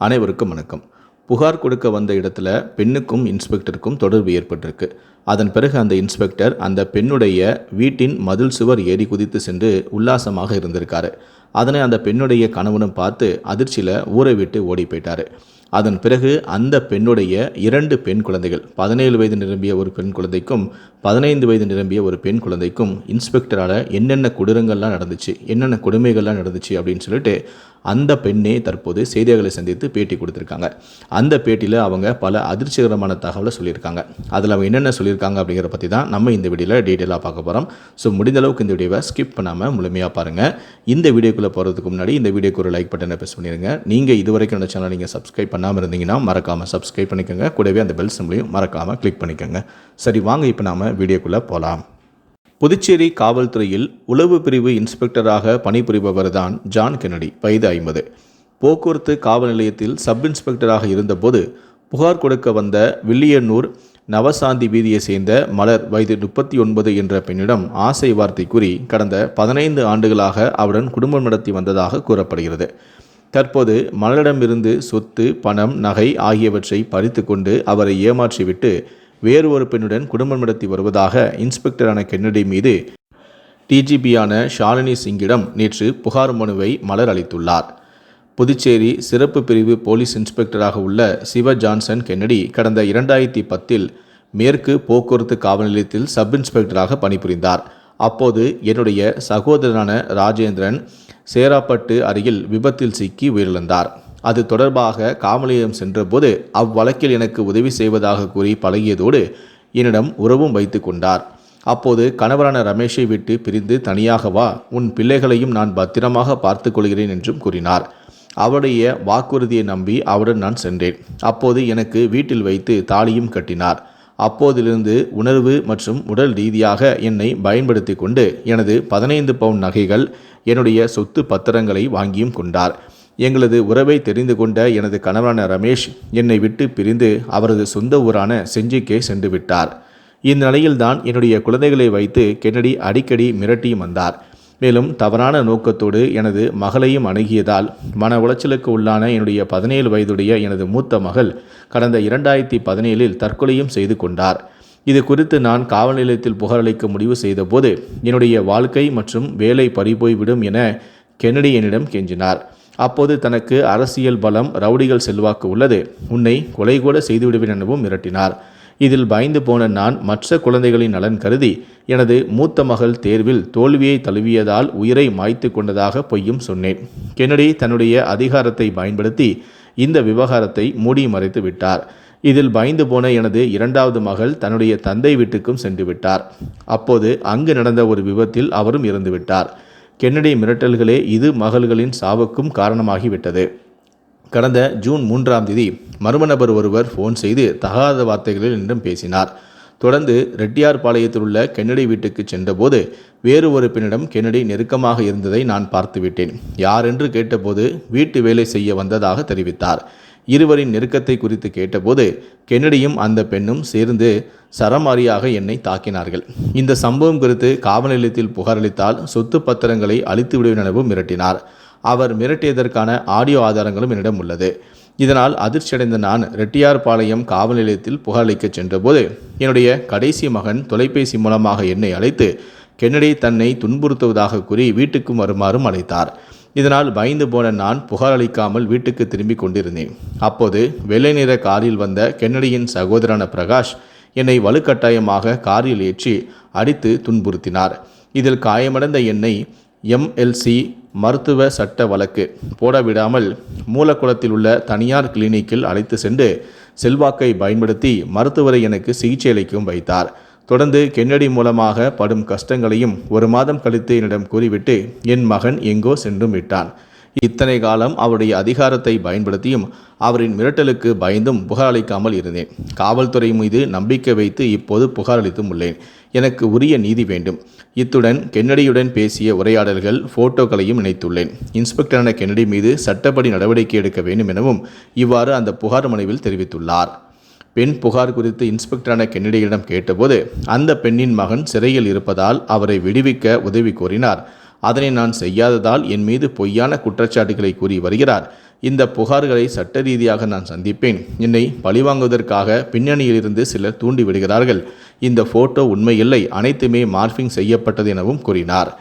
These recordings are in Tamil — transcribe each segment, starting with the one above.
அனைவருக்கும் வணக்கம். புகார் கொடுக்க வந்த இடத்துல பெண்ணுக்கும் இன்ஸ்பெக்டருக்கும் தொடர்பு ஏற்பட்டிருக்கு. அதன் பிறகு அந்த இன்ஸ்பெக்டர் அந்த பெண்ணுடைய வீட்டின் மதில் சுவர் ஏறி குதித்து சென்று உல்லாசமாக இருந்திருக்காரு. அதனை அந்த பெண்ணுடைய கணவனும் பார்த்து அதிர்ச்சியில் ஊரை விட்டு ஓடி போயிட்டாரு. அதன் பிறகு அந்த பெண்ணுடைய இரண்டு பெண் குழந்தைகள் பதினேழு வயது நிரம்பிய ஒரு பெண் குழந்தைக்கும் பதினைந்து வயது நிரம்பிய ஒரு பெண் குழந்தைக்கும் இன்ஸ்பெக்டரால் என்னென்ன கொடூரங்கள்லாம் நடந்துச்சு என்னென்ன கொடுமைகள்லாம் நடந்துச்சு அப்படின்னு சொல்லிட்டு அந்த பெண்ணே தற்போது செய்தியாளர்களை சந்தித்து பேட்டி கொடுத்துருக்காங்க. அந்த பேட்டியில் அவங்க பல அதிர்ச்சிகரமான தகவலை சொல்லியிருக்காங்க. அதில் அவங்க என்னென்ன சொல்லியிருக்காங்க அப்படிங்கிற பற்றி தான் நம்ம இந்த வீடியோவில் டீட்டெயிலாக பார்க்க போகிறோம் ஸோ முடிந்த அளவுக்கு இந்த வீடியோவை ஸ்கிப் பண்ணாமல் முழுமையாக பாருங்கள் இந்த வீடியோக்குள்ளே போகிறதுக்கு முன்னாடி இந்த வீடியோக்கு ஒரு லைக் பட்டனை ப்ரெஸ் பண்ணிடுங்க நீங்கள் இதுவரைக்கும் இந்த சேனல் நீங்கள் சப்ஸ்கிரைப் பண்ணாமல் இருந்தீங்கன்னா மறக்காமல் சப்ஸ்கிரைப் பண்ணிக்கோங்க. கூடவே அந்த பெல் சிம்லையும் மறக்காமல் கிளிக் பண்ணிக்கோங்க. சரி வாங்க இப்போ நாம் வீடியோக்குள்ளே போகலாம் புதுச்சேரி காவல்துறையில் உளவு பிரிவு இன்ஸ்பெக்டராக பணிபுரிபவர் தான் ஜான் கென்னடி. வயது ஐம்பது. போக்குவரத்து காவல் நிலையத்தில் சப் இன்ஸ்பெக்டராக இருந்தபோது புகார் கொடுக்க வந்த வில்லியனூர் நவசாந்தி வீதியை சேர்ந்த மலர் வயது முப்பத்தி ஒன்பது என்ற பெண்ணிடம் ஆசை வார்த்தை கூறி கடந்த பதினைந்து ஆண்டுகளாக அவருடன் குடும்பம் நடத்தி வந்ததாக கூறப்படுகிறது. தற்போது மலரிடமிருந்து சொத்து பணம் நகை ஆகியவற்றை பறித்து கொண்டு அவரை ஏமாற்றிவிட்டு வேறு ஒரு பெண்ணுடன் குடும்பம் நடத்தி வருவதாக இன்ஸ்பெக்டரான கென்னடி மீது டிஜிபியான ஷாலினி சிங்கிடம் நேற்று புகார் மனுவை மலர் அளித்துள்ளார். புதுச்சேரி சிறப்பு பிரிவு போலீஸ் இன்ஸ்பெக்டராக உள்ள சிவ ஜான்சன் கென்னடி கடந்த இரண்டாயிரத்தி பத்தில் மேற்கு போக்குவரத்து காவல் நிலையத்தில் சப் இன்ஸ்பெக்டராக பணிபுரிந்தார். அப்போது என்னுடைய சகோதரனான ராஜேந்திரன் சேராப்பட்டு அருகில் விபத்தில் சிக்கி உயிரிழந்தார். அது தொடர்பாக காவல் சென்றபோது அவ்வழக்கில் எனக்கு உதவி செய்வதாக கூறி பழகியதோடு என்னிடம் உறவும் வைத்து கொண்டார். அப்போது கணவரான ரமேஷை விட்டு பிரிந்து தனியாக வா உன் பிள்ளைகளையும் நான் பத்திரமாக பார்த்து கொள்கிறேன் என்றும் கூறினார். அவருடைய வாக்குறுதியை நம்பி அவருடன் நான் சென்றேன். அப்போது எனக்கு வீட்டில் வைத்து தாலியும் கட்டினார். அப்போதிலிருந்து உணர்வு மற்றும் உடல் ரீதியாக என்னை பயன்படுத்தி கொண்டு எனது பதினைந்து பவுன் நகைகள் என்னுடைய சொத்து பத்திரங்களை வாங்கியும் கொண்டார். எங்களது உறவை தெரிந்து கொண்ட எனது கணவரான ரமேஷ் என்னை விட்டு பிரிந்து அவரது சொந்த ஊரான செஞ்சிக்கே சென்று விட்டார். இந்த என்னுடைய குழந்தைகளை வைத்து கென்னடி அடிக்கடி மிரட்டியும் வந்தார். மேலும் தவறான நோக்கத்தோடு எனது மகளையும் அணுகியதால் மன உளைச்சலுக்கு உள்ளான என்னுடைய பதினேழு வயதுடைய எனது மூத்த மகள் கடந்த இரண்டாயிரத்தி பதினேழில் தற்கொலையும் செய்து கொண்டார். இது குறித்து நான் காவல் நிலையத்தில் புகாரளிக்க முடிவு செய்தபோது என்னுடைய வாழ்க்கை மற்றும் வேலை பறிபோய்விடும் என கென்னடி என்னிடம் கெஞ்சினார். அப்போது தனக்கு அரசியல் பலம் ரவுடிகள் செல்வாக்கு உள்ளது. உன்னை கொலை கூட செய்துவிடுவேன் எனவும் மிரட்டினார். இதில் பயந்து போன நான் மற்ற குழந்தைகளின் நலன் கருதி எனது மூத்த மகள் தேர்வில் தோல்வியை தழுவியதால் உயிரை மாய்த்து கொண்டதாக பொய்யும் சொன்னேன். கென்னடி தன்னுடைய அதிகாரத்தை பயன்படுத்தி இந்த விவகாரத்தை மூடி மறைத்து விட்டார். இதில் பயந்து போன எனது இரண்டாவது மகள் தன்னுடைய தந்தை வீட்டுக்கும் சென்று விட்டார். அப்போது அங்கு நடந்த ஒரு விபத்தில் அவரும் இறந்துவிட்டார் கென்னடி மிரட்டல்களே இது மகள்களின் சாவுக்கும் காரணமாகிவிட்டது கடந்த ஜூன் மூன்றாம் தேதி மர்ம நபர் ஒருவர் ஃபோன் செய்து தகாத வார்த்தைகளில் என்றும் பேசினார். தொடர்ந்து ரெட்டியார்பாளையத்தில் உள்ள கென்னடி வீட்டுக்கு சென்றபோது வேறு ஒரு பெண்ணிடம் கென்னடி நெருக்கமாக இருந்ததை நான் பார்த்துவிட்டேன். யார் என்று கேட்டபோது வீட்டு வேலை செய்ய வந்ததாக தெரிவித்தார். இருவரின் நெருக்கத்தை குறித்து கேட்டபோது கென்னடியும் அந்த பெண்ணும் சேர்ந்து சரமாரியாக என்னை தாக்கினார்கள். இந்த சம்பவம் குறித்து காவல் நிலையத்தில் புகாரளித்தால் சொத்து பத்திரங்களை அழித்து விடுவேன் எனவும் மிரட்டினார். அவர் மிரட்டியதற்கான ஆடியோ ஆதாரங்களும் என்னிடம் உள்ளது. இதனால் அதிர்ச்சியடைந்த நான் ரெட்டியார்பாளையம் காவல் நிலையத்தில் புகாரளிக்கச் சென்றபோது என்னுடைய கடைசி மகன் தொலைபேசி மூலமாக என்னை அழைத்து கென்னடி தன்னை துன்புறுத்துவதாக கூறி வீட்டுக்கும் வருமாறும் அழைத்தார். இதனால் பயந்து போன நான் புகார் அளிக்காமல் வீட்டுக்கு திரும்பி கொண்டிருந்தேன். அப்போது வெள்ளை நிற காரில் வந்த கென்னடியின் சகோதரன பிரகாஷ் என்னை வலுக்கட்டாயமாக காரில் ஏற்றி அடித்து துன்புறுத்தினார். இதில் காயமடைந்த என்னை எம்எல்சி மருத்துவ சட்ட வழக்கு போடவிடாமல் மூலக்குளத்தில் உள்ள தனியார் கிளினிக்கில் அழைத்து சென்று செல்வாக்கை பயன்படுத்தி மருத்துவரை எனக்கு சிகிச்சை அளிக்கவும் வைத்தார். தொடர்ந்து கென்னடி மூலமாக படும் கஷ்டங்களையும் ஒரு மாதம் கழித்து என்னிடம் கூறிவிட்டு என் மகன் எங்கோ சென்றும் விட்டான். இத்தனை காலம் அவருடைய அதிகாரத்தை பயன்படுத்தியும் அவரின் மிரட்டலுக்கு பயந்தும் புகாரளிக்காமல் இருந்தேன். காவல்துறை மீது நம்பிக்கை வைத்து இப்போது புகார் அளித்தும் உள்ளேன். எனக்கு உரிய நீதி வேண்டும். இத்துடன் கென்னடியுடன் பேசிய உரையாடல்கள் போட்டோக்களையும் இணைத்துள்ளேன். இன்ஸ்பெக்டரான கென்னடி மீது சட்டப்படி நடவடிக்கை எடுக்க வேண்டும் எனவும் இவ்வாறு அந்த புகார் மனுவில் தெரிவித்துள்ளார். பெண் புகார் குறித்து இன்ஸ்பெக்டரான கென்னடியிடம் கேட்டபோது அந்த பெண்ணின் மகன் சிறையில் இருப்பதால் அவரை விடுவிக்க உதவி கோரினார். அதனை நான் செய்யாததால் என் மீது பொய்யான குற்றச்சாட்டுகளை கூறி வருகிறார். இந்த புகார்களை சட்ட ரீதியாக நான் சந்திப்பேன். என்னை பழிவாங்குவதற்காக பின்னணியிலிருந்து சிலர் தூண்டிவிடுகிறார்கள். இந்த போட்டோ உண்மையில்லை. அனைத்துமே மார்பிங் செய்யப்பட்டது எனவும் கூறினார்.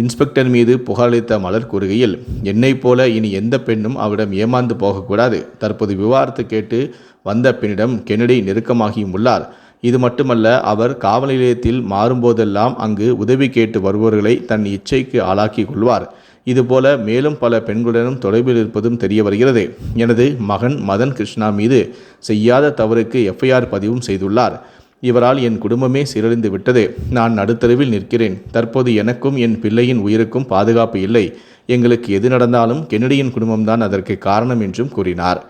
இன்ஸ்பெக்டர் மீது புகாரளித்த மலர் கூறுகையில் என்னைப் போல இனி எந்த பெண்ணும் அவரிடம் ஏமாந்து போகக்கூடாது. தற்போது விவாகரத்து கேட்டு வந்த பெண்ணிடம் கென்னடி நெருக்கமாகியும் உள்ளார். இது மட்டுமல்ல அவர் காவல் நிலையத்தில் மாறும்போதெல்லாம் அங்கு உதவி கேட்டு வருபவர்களை தன் இச்சைக்கு ஆளாக்கி கொள்வார். இதுபோல மேலும் பல பெண்களுடனும் தொடர்பில் இருப்பதும் தெரிய வருகிறது. எனது மகன் மதன் கிருஷ்ணா மீது செய்யாத தவறுக்கு எஃப்ஐஆர் பதிவும் செய்துள்ளார். இவரால் என் குடும்பமே சீரழிந்து விட்டது. நான் நடுத்தருவில் நிற்கிறேன். தற்போது எனக்கும் என் பிள்ளையின் உயிருக்கும் பாதுகாப்பு இல்லை. எங்களுக்கு எது நடந்தாலும் கென்னடியின் குடும்பம்தான் அதற்கு காரணம் என்றும் கூறினார்.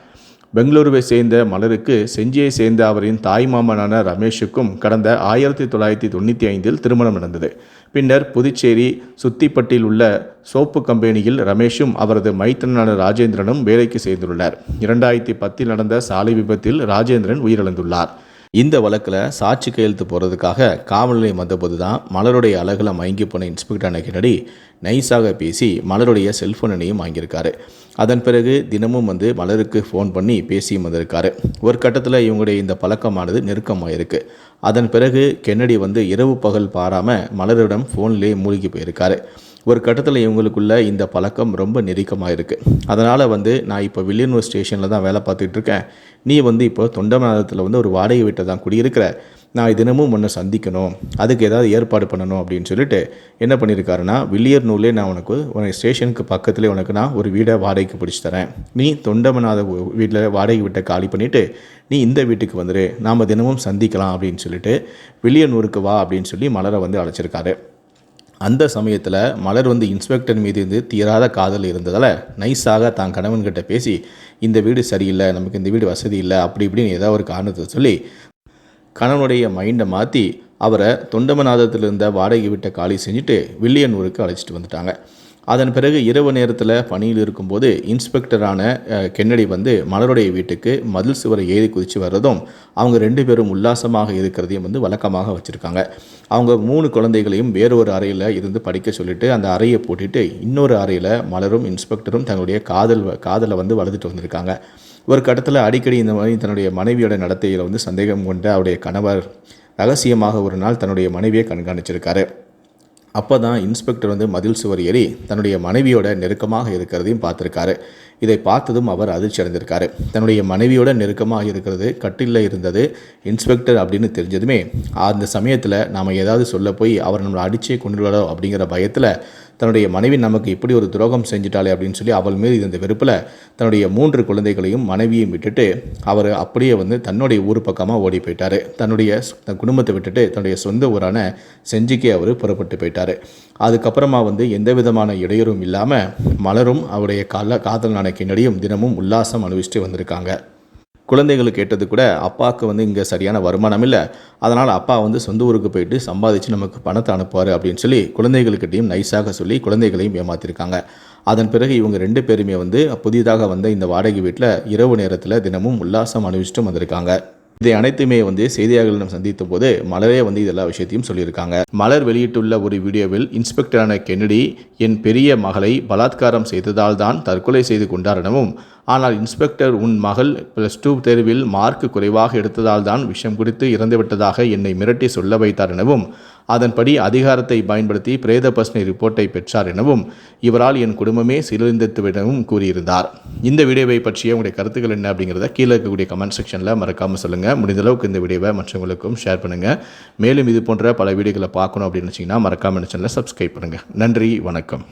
பெங்களூருவை சேர்ந்த மலருக்கு செஞ்சியை சேர்ந்த அவரின் தாய் மாமனான ரமேஷுக்கும் கடந்த ஆயிரத்தி தொள்ளாயிரத்தி தொண்ணூற்றி ஐந்தில் திருமணம் நடந்தது. பின்னர் புதுச்சேரி சுத்திப்பட்டில் உள்ள சோப்பு கம்பெனியில் ரமேஷும் அவரது மைத்தனான ராஜேந்திரனும் வேலைக்கு சேர்ந்துள்ளனர். இரண்டாயிரத்தி பத்தில் நடந்த சாலை விபத்தில் ராஜேந்திரன் உயிரிழந்துள்ளார். இந்த வழக்கில் சாட்சி கையெழுத்து போகிறதுக்காக காவல் நிலையம் வந்தபோது தான் மலருடைய அழகில் மயங்கி போன இன்ஸ்பெக்டர் அன்னைக்கினடி நைஸாக பேசி மலருடைய செல்ஃபோன் வாங்கியிருக்காரு. அதன் பிறகு தினமும் வந்து மலருக்கு ஃபோன் பண்ணி பேசியும் வந்திருக்காரு. ஒரு கட்டத்தில் இவங்களுடைய இந்த பழக்கமானது நெருக்கமாக இருக்குது அதன் பிறகு கென்னடி வந்து இரவு பகல் பாராமல் மலரிடம் ஃபோன்லேயே மூழ்கி போயிருக்காரு. ஒரு கட்டத்தில் இவங்களுக்குள்ள இந்த பழக்கம் ரொம்ப நெருக்கமாக இருக்குது அதனால் வந்து நான் இப்போ வில்லியனூர் ஸ்டேஷனில் தான் வேலை பார்த்துட்டு இருக்கேன். நீ வந்து இப்போ தொண்டமநாதத்தில் வந்து ஒரு வாடகை வீட்டை தான் குடியிருக்கிற. நான் தினமும் ஒன்று சந்திக்கணும். அதுக்கு ஏதாவது ஏற்பாடு பண்ணணும் அப்படின்னு சொல்லிட்டு என்ன பண்ணியிருக்காருன்னா வில்லியர் நூலே நான் உனக்கு உனக்கு ஸ்டேஷனுக்கு பக்கத்துலேயே உனக்கு நான் ஒரு வீடை வாடகைக்கு பிடிச்சி தரேன். நீ தொண்டமநாத வீட்டில் வாடகை வீட்டை காலி பண்ணிவிட்டு நீ இந்த வீட்டுக்கு வந்துடு நாம் தினமும் சந்திக்கலாம் அப்படின்னு சொல்லிட்டு வில்லியனூருக்கு வா அப்படின்னு சொல்லி மலரை வந்து அழைச்சிருக்காரு. அந்த சமயத்தில் மலர் வந்து இன்ஸ்பெக்டர் மீது இருந்து தீராத காதல் இருந்ததால் நைஸாக தான் கணவன்கிட்ட பேசி இந்த வீடு சரியில்லை நமக்கு இந்த வீடு வசதி இல்லை அப்படி இப்படின்னு ஏதாவது ஒரு காரணத்தை சொல்லி கணவனுடைய மைண்டை மாற்றி அவரை தொண்டமநாதத்தில் இருந்த வாடகை விட்ட காலி செஞ்சுட்டு வில்லியனூருக்கு அழைச்சிட்டு வந்துட்டாங்க. அதன் பிறகு இரவு நேரத்தில் பணியில் இருக்கும்போது இன்ஸ்பெக்டரான கென்னடி வந்து மலருடைய வீட்டுக்கு மதில் சுவரை ஏறி குதித்து வர்றதும் அவங்க ரெண்டு பேரும் உல்லாசமாக இருக்கிறதையும் வந்து வழக்கமாக வச்சுருக்காங்க. அவங்க மூணு குழந்தைகளையும் வேறொரு அறையில் இருந்து படிக்க சொல்லிட்டு அந்த அறையை போட்டுட்டு இன்னொரு அறையில் மலரும் இன்ஸ்பெக்டரும் தங்களுடைய காதல் காதலை வந்து வளர்த்துட்டு வந்திருக்காங்க. ஒரு கட்டத்தில் அடிக்கடி இந்த மாதிரி தன்னுடைய மனைவியோட நடத்தையில் வந்து சந்தேகம் கொண்ட அவருடைய கணவர் ரகசியமாக ஒரு நாள் தன்னுடைய மனைவியை கண்காணிச்சிருக்காரு. அப்போ தான் இன்ஸ்பெக்டர் வந்து மதில் சுவர் ஏறி தன்னுடைய மனைவியோட நெருக்கமாக இருக்கிறதையும் பார்த்துருக்காரு. இதை பார்த்ததும் அவர் அதிர்ச்சி அடைந்திருக்காரு. தன்னுடைய மனைவியோட நெருக்கமாக இருக்கிறது கட்டிலில் இருந்தது இன்ஸ்பெக்டர் அப்படின்னு தெரிஞ்சதுமே அந்த சமயத்தில் நாம் ஏதாவது சொல்ல போய் அவர் நம்மளை அடிச்சே கொண்டுள்ளோ அப்படிங்கிற பயத்தில் தன்னுடைய மனைவி நமக்கு இப்படி ஒரு துரோகம் செஞ்சிட்டாளே அப்படின்னு சொல்லி அவள் மீது இருந்த வெறுப்பில் தன்னுடைய மூன்று குழந்தைகளையும் மனைவியையும் விட்டுட்டு அவர் அப்படியே வந்து தன்னுடைய ஊர் பக்கமாக ஓடி போயிட்டார். தன்னுடைய குடும்பத்தை விட்டுட்டு தன்னுடைய சொந்த ஊரான செஞ்சிக்கே அவர் புறப்பட்டு போயிட்டார். அதுக்கப்புறமா வந்து எந்த விதமான இடையூறும் இல்லாமல் மலரும் அவருடைய கால காதல் கிண்ணடியும் தினமும் உல்லாசம் அனுபவிச்சுட்டு வந்திருக்காங்க. குழந்தைகள் கேட்டது கூட அப்பாவுக்கு வந்து இங்கே சரியான வருமானம் இல்லை. அதனால் அப்பா வந்து சொந்த ஊருக்கு போயிட்டு சம்பாதிச்சு நமக்கு பணத்தை அனுப்புவார் அப்படின்னு சொல்லி குழந்தைகளுக்கிட்டையும் நைஸாக சொல்லி குழந்தைகளையும் ஏமாத்திருக்காங்க. அதன் பிறகு இவங்க ரெண்டு பேருமே வந்து புதிதாக வந்த இந்த வாடகை வீட்டில் இரவு நேரத்தில் தினமும் உல்லாசம் அனுபவிச்சுட்டு வந்திருக்காங்க. இதை அனைத்துமே வந்து செய்தியாளர்களிடம் சந்தித்த போது மலரே வந்து இதெல்லா விஷயத்தையும் சொல்லியிருக்காங்க. மலர் வெளியிட்டுள்ள ஒரு வீடியோவில் இன்ஸ்பெக்டரான கென்னடி என் பெரிய மகளை பலாத்காரம் செய்ததால் தான் தற்கொலை செய்து கொண்டார் எனவும் ஆனால் இன்ஸ்பெக்டர் உன் மகள் பிளஸ் டூ தேர்வில் மார்க் குறைவாக எடுத்ததால் தான் விஷம் குடித்து இறந்துவிட்டதாக என்னை மிரட்டி சொல்ல வைத்தார் எனவும் அதன்படி அதிகாரத்தை பயன்படுத்தி பிரேத பஸ்னை ரிப்போர்ட்டை பெற்றார் எனவும் இவரால் என் குடும்பமே சீரழிந்துவிடவும் கூறியிருந்தார். இந்த வீடியோவை பற்றிய உங்களுடைய கருத்துக்கள் என்ன அப்படிங்கிறத கீழே இருக்கக்கூடிய கமெண்ட் செக்ஷனில் மறக்காமல் சொல்லுங்கள் முடிந்த அளவுக்கு இந்த வீடியோவை மற்றவங்களுக்கும் ஷேர் பண்ணுங்கள் மேலும் இது போன்ற பல வீடியோக்களை பார்க்கணும் அப்படின்னு வச்சிங்கன்னா மறக்காமல் சேனலை சப்ஸ்கிரைப் பண்ணுங்கள் நன்றி வணக்கம்.